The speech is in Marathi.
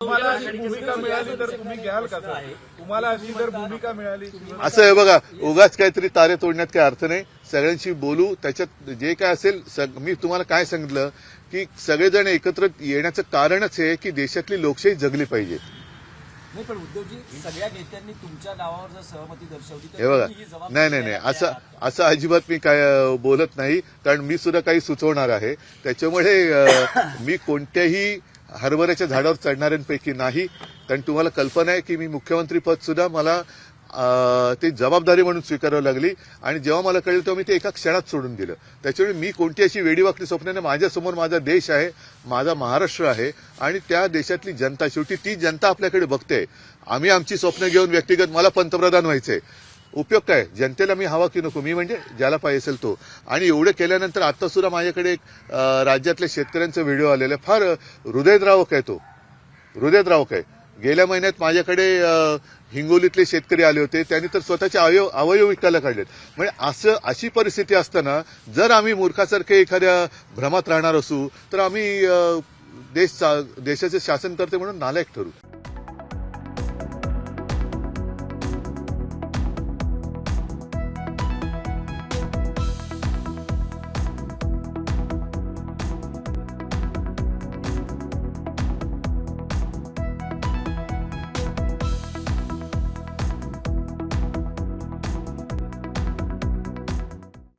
तुम्हाला अशी भूमिका मिळाली तर तुम्ही घ्याल का सर? तुम्हाला अशी जर भूमिका मिळाली असं आहे बघा उगाच काहीतरी तारे तोडण्यात काही अर्थ नाही. सगळ्यांशी बोलू त्याच्यात जे काय असेल सग- मी तुम्हाला काय सांगितलं की सगळेजण एकत्र येण्याचं कारणच हे आहे की देशातली लोकशाही जगली पाहिजे. नाही पण उद्धवजी सगळ्या नेत्यांनी तुमच्या नावावर जर सहमती दर्शवली तर हे बघा तुम्ही ही जबाबदारी नाही नाही नाही असं असं अजिबात मी काय अं, बोलत नाही कारण मी सुद्धा काही सुचवणार आहे. त्याच्यामुळे अं, मी कोणत्याही हरभऱ्याच्या झाडावर चढणाऱ्यांपैकी नाही. कारण तुम्हाला कल्पना आहे की मी मुख्यमंत्री सुद्धा मला ती ते जबाबदारी म्हणून स्वीकारावी लागली. आणि जेव्हा मला कळलं तेव्हा मी ते एका क्षणात सोडून दिलं त्याच्यामुळे मी कोणती अशी वेडीवाकडी स्वप्नाने माझ्यासमोर माझा देश आहे माझा महाराष्ट्र आहे आणि त्या देशातली जनता शेवटी ती जनता आपल्याकडे बघते. आम्ही आमची स्वप्न घेऊन व्यक्तिगत मला पंतप्रधान व्हायचंय. उपयोग काय जनतेला मी हवा की नको. मी म्हणजे ज्याला पाहिजे असेल तो. आणि एवढं केल्यानंतर आता सुद्धा माझ्याकडे एक राज्यातल्या शेतकऱ्यांचा व्हिडिओ आलेला आहे. फार हृदयद्रावक आहे तो. हृदयद्रावक आहे. गेल्या महिन्यात माझ्याकडे हिंगोलीतले शेतकरी आले होते. त्यांनी तर स्वतःचे अवयव अवयव विकायला काढलेत. म्हणजे असं अशी परिस्थिती असताना जर आम्ही मूर्खासारखे एखाद्या भ्रमात राहणार असू तर आम्ही देश चा- देशाचे शासन करते म्हणून नालायक ठरू.